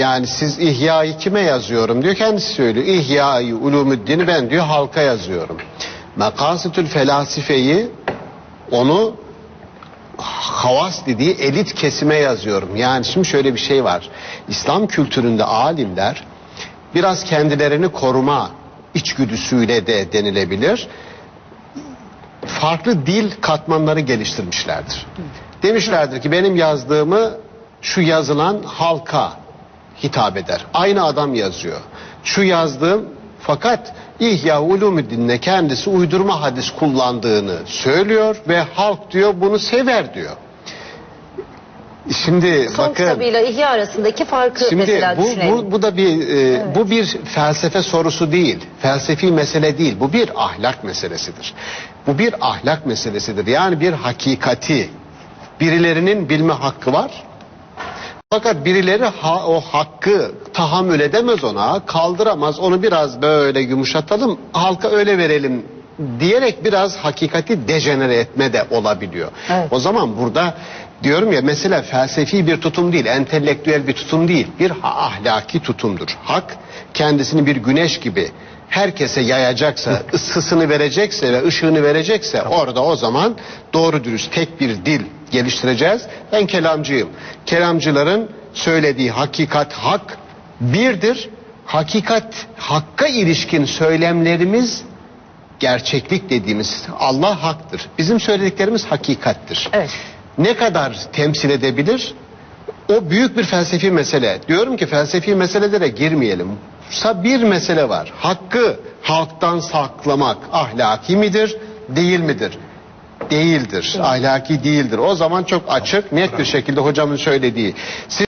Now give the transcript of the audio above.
Yani siz İhya'yı kime yazıyorum diyor kendisi söylüyor. İhya'yı Ulumuddin'i ben diyor halka yazıyorum. Makasitül felasifeyi onu havas dediği elit kesime yazıyorum. Yani şimdi şöyle bir şey var. İslam kültüründe alimler biraz kendilerini koruma içgüdüsüyle de denilebilir. Farklı dil katmanları geliştirmişlerdir. Demişlerdir ki benim yazdığımı şu yazılan halka hitap eder. Aynı adam yazıyor. Şu yazdığım fakat İhya Ulumuddin'de kendisi uydurma hadis kullandığını söylüyor ve halk diyor bunu sever diyor. Şimdi Son bakın kitabıyla İhya arasındaki farkı Şimdi mesela bu, düşünelim. bu, bu da bir e, bu bir felsefe sorusu değil. Felsefi mesele değil. Bu bir ahlak meselesidir. Bu bir ahlak meselesidir. Yani bir hakikati birilerinin bilme hakkı var. Fakat birileri ha- o hakkı tahammül edemez ona, kaldıramaz. Onu biraz böyle yumuşatalım, halka öyle verelim diyerek biraz hakikati dejenere etme de olabiliyor. Evet. O zaman burada diyorum ya mesela felsefi bir tutum değil, entelektüel bir tutum değil, bir ahlaki tutumdur. Hak kendisini bir güneş gibi herkese yayacaksa, ısısını verecekse ve ışığını verecekse orada o zaman doğru dürüst tek bir dil geliştireceğiz. Ben kelamcıyım. Kelamcıların söylediği hakikat hak birdir. Hakikat hakka ilişkin söylemlerimiz gerçeklik dediğimiz Allah haktır. Bizim söylediklerimiz hakikattir. Evet. Ne kadar temsil edebilir? O büyük bir felsefi mesele. Diyorum ki felsefi meselelere girmeyelim. Sa bir mesele var. Hakkı halktan saklamak ahlaki midir, değil midir? Değildir. Ahlaki değildir. O zaman çok açık, net bir şekilde hocamın söylediği. Siz